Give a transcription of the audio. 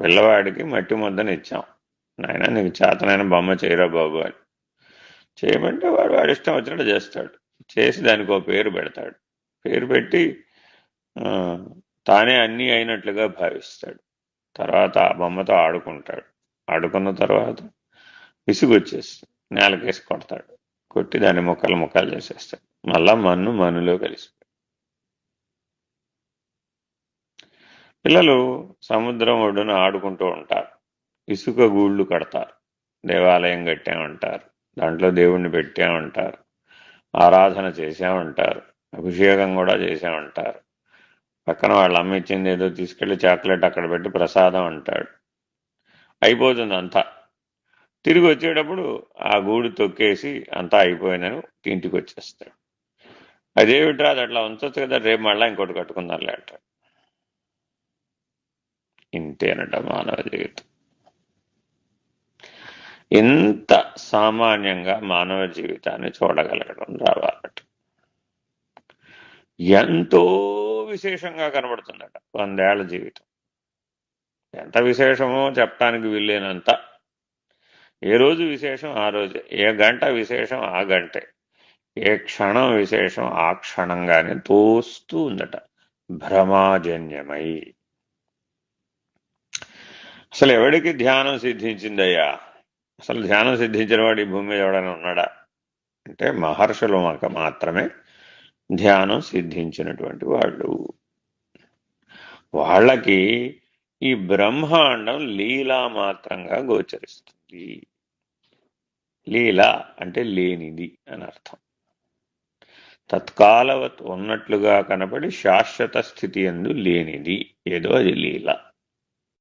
పిల్లవాడికి మట్టి ముద్దని ఇచ్చాం. నాయన నీకు చేతనైన బొమ్మ చేయరా బాబు అని. చేయమంటే వాడు వాడి ఇష్టం వచ్చినట్టు చేస్తాడు. చేసి దానికి ఒక పేరు పెడతాడు. పేరు పెట్టి తానే అన్నీ అయినట్లుగా భావిస్తాడు. తర్వాత ఆ బొమ్మతో ఆడుకుంటాడు. ఆడుకున్న తర్వాత విసుగు వచ్చేస్తుంది నేలకేసి కొడతాడు. కొట్టి దాన్ని ముక్కలు ముక్కలు చేసేస్తాడు. మళ్ళా మన్ను మన్నులో కలిసి పిల్లలు సముద్రం ఒడ్డున ఆడుకుంటూ ఉంటారు. ఇసుక గూళ్ళు కడతారు. దేవాలయం కట్టామంటారు దాంట్లో దేవుణ్ణి పెట్టామంటారు ఆరాధన చేసామంటారు అభిషేకం కూడా చేసామంటారు పక్కన వాళ్ళ అమ్మ ఇచ్చింది ఏదో తీసుకెళ్ళి చాక్లెట్ అక్కడ పెట్టి ప్రసాదం అంటాడు. అయిపోతుంది అంతా తిరిగి వచ్చేటప్పుడు ఆ గూడు తొక్కేసి అంతా అయిపోయిందని ఇంటికి వచ్చేస్తాడు. అదేమిట్రా అది అట్లా ఉంచొచ్చు కదా రేపు మళ్ళీ ఇంకోటి కట్టుకుందాంలే ఇంతే ఇంతేనట మానవ జీవితం. ఇంత సామాన్యంగా మానవ జీవితాన్ని చూడగలగడం రావాలట. ఎంతో విశేషంగా కనబడుతుందట వందేళ్ళ జీవితం. ఎంత విశేషమో చెప్పడానికి వీల్లేనంత. ఏ రోజు విశేషం ఆ రోజే. ఏ గంట విశేషం ఆ గంటే. ఏ క్షణం విశేషం ఆ క్షణంగానే తోస్తూ ఉందట. భ్రమాజన్యమై. అసలు ఎవడికి ధ్యానం సిద్ధించిందయ్యా? అసలు ధ్యానం సిద్ధించిన వాడు ఈ భూమి మీద ఎవడైనా ఉన్నాడా? అంటే మహర్షులు మాకు మాత్రమే ధ్యానం సిద్ధించినటువంటి వాళ్ళు. వాళ్ళకి ఈ బ్రహ్మాండం లీలా మాత్రంగా గోచరిస్తుంది. లీల అంటే లేనిది అని అర్థం. తత్కాలవత్ ఉన్నట్లుగా కనబడి శాశ్వత స్థితి ఎందు లేనిది. ఏదో అది లీల.